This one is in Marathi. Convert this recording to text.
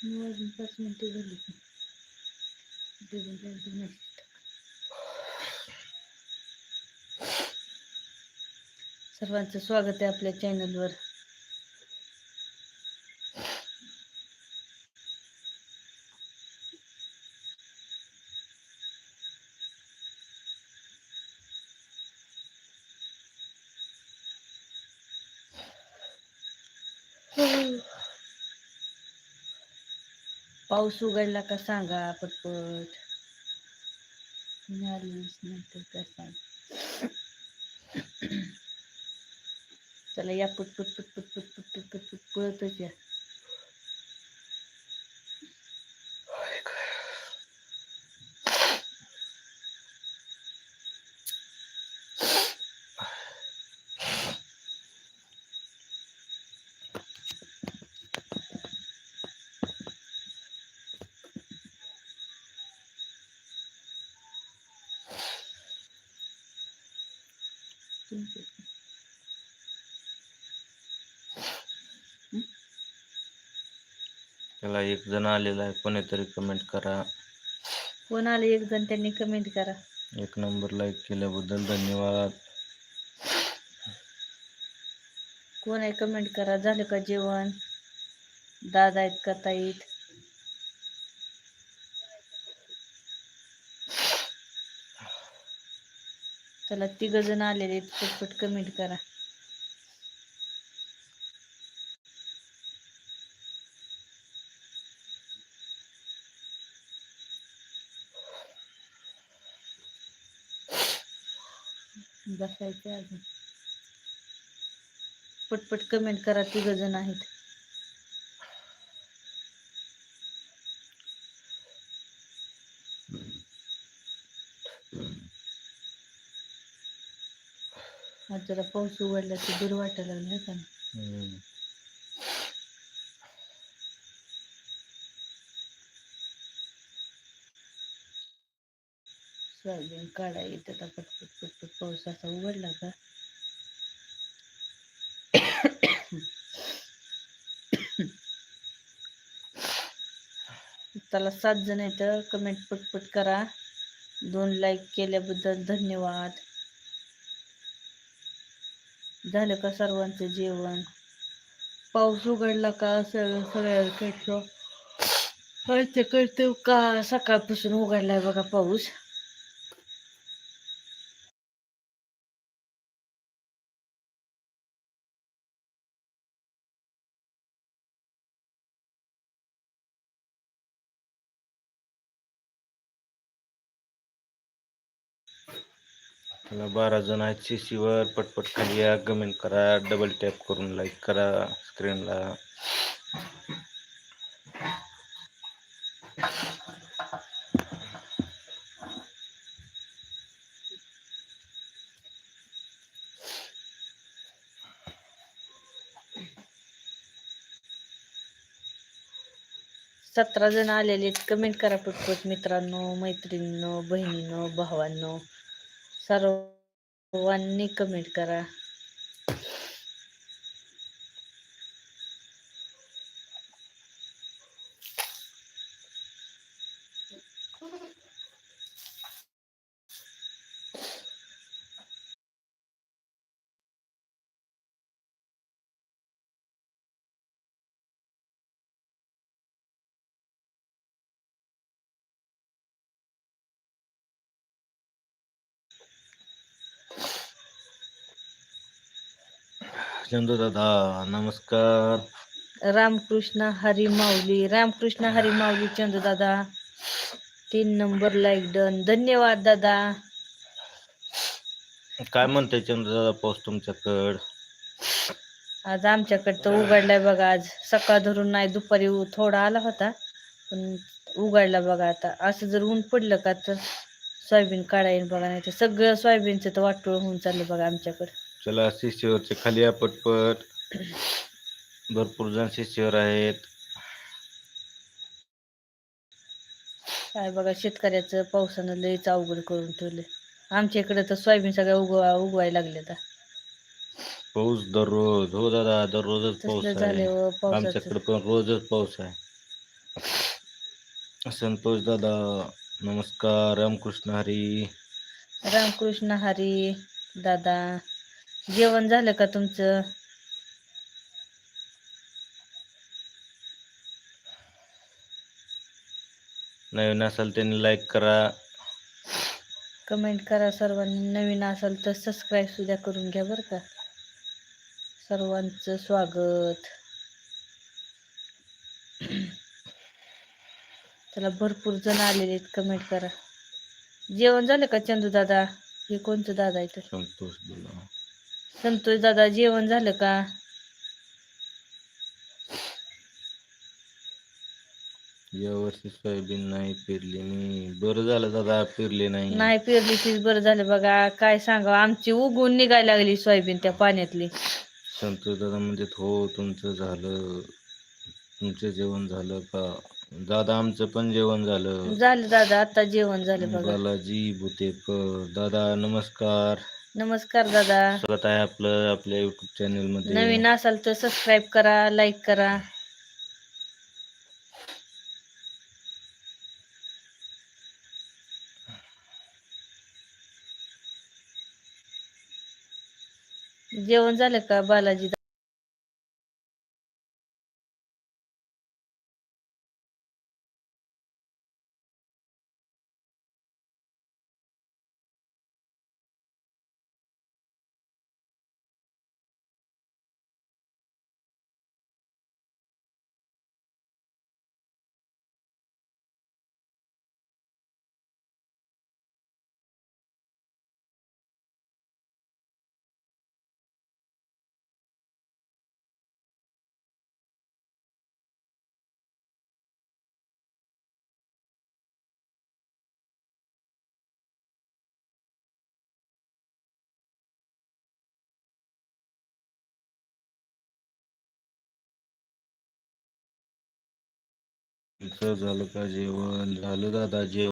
Nu ajungeați în întâlnire. Devenirea dumneavoastră. Sărvanță, soagă-te a pleceanilor. Oh. पाऊस उघडला का सांगा पटपट. मी नंतर काय सांग चला या पटपट पटपट पटपट पटपट पटपट पळतच या. त्याला एक जण आलेला आहे कोणीतरी कमेंट करा. कोण आले? एक जण त्यांनी कमेंट करा. एक नंबर लाईक केल्याबद्दल धन्यवाद. कोण आहे? कमेंट करा. झालं का जेवण? दादा आहेत का ताईत चला तिघ जण आलेले आहेत. पटपट कमेंट करा. बसायचे अजून. पटपट कमेंट करा तिघ जण आहेत. आज जरा पाऊस उघडला की दूर वाटायला लागलं का नाही? हम्म. सोयाबीन काढा येत आता पटपट पटपट पाऊस असा उघडला का त्याला सात जण आहेत कमेंट पटपट करा दोन लाईक केल्याबद्दल धन्यवाद झालं का सर्वांचं जेवण? पाऊस उघडला का सगळं सगळ्या कडचं कळते कळते का सकाळपासून उघडलाय बघा पाऊस. मला बारा जण आहेत सीवर पटपट खाली या कमेंट करा डबल टॅप करून लाईक करा स्क्रीनला सतरा जण आलेले आहेत. कमेंट करा पटपट मित्रांनो मैत्रिणींनो बहिणींनो भावांनो. सर्वांनी कमेंट करा. दादा नमस्कार. रामकृष्ण हरी माऊली रामकृष्ण हरी माऊली चंदू दादा तीन नंबर लाईक डन. धन्यवाद दादा. काय म्हणते चंदू दादा पाऊस तुमच्याकड? आज आमच्याकडे तर उघडलाय बघा आज. सकाळ धरून नाही दुपारी उ- थोडा आला होता. पण उघडला बघा आता. असं जर ऊन पडलं का तर सोयाबीन काढायला बघा नाही तर सगळं सोयाबीनचं तर वाटोळ होऊन चाललं बघा आमच्याकडे. चला शिशीवरचे खाली पटपट. भरपूर जण शिशीवर आहेत. काय बघा शेतकऱ्याचं पावसानं लयच अवघड करून ठेवले आमच्या इकडे तर सोयाबीन सगळ्या उगवा उगवायला लागले आता. पाऊस दररोज हो दादा दररोजच पाऊस तसलं आहे व पावसाचं. आमच्याकडे पण रोजच पाऊस आहे. संतोष दादा नमस्कार रामकृष्ण हरी. रामकृष्ण हरी दादा. जेवण झालं का तुमचं? नवीन असाल त्यांनी लाईक करा. कमेंट करा सर्वांनी. नवीन असाल तर सबस्क्राईब सुद्धा करून घ्या बरं का. सर्वांचं स्वागत. त्याला भरपूर जण आलेले आहेत. कमेंट करा. जेवण झालं का चंदू दादा? हे कोणतं दादा आहे तर? संतोष संतोष दादा जेवण झालं का? यावर्षी सोयाबीन नाही पेरली मी. बरं झालं दादा पेरले नाही. नाही पेरली तीच बरं झालं. बघा काय सांगा आमची उगवून निघायला लागली सोयाबीन त्या पाण्यातली. संतोष दादा म्हणजे हो तुमचं झालं. तुमचं जेवण झालं का? दादा आमचं पण जेवण झालं. झालं दादा आता जेवण झालं बघा. बालाजी भुतेकर. दादा नमस्कार. नमस्कार दादा. स्वागत आहे आपलं आपल्या युट्यूब चॅनलमध्ये. नवीन असाल तर सबस्क्राईब करा लाईक करा. जेवण झालं का बालाजी? झालं का जेवण? झालं दादा जेवण.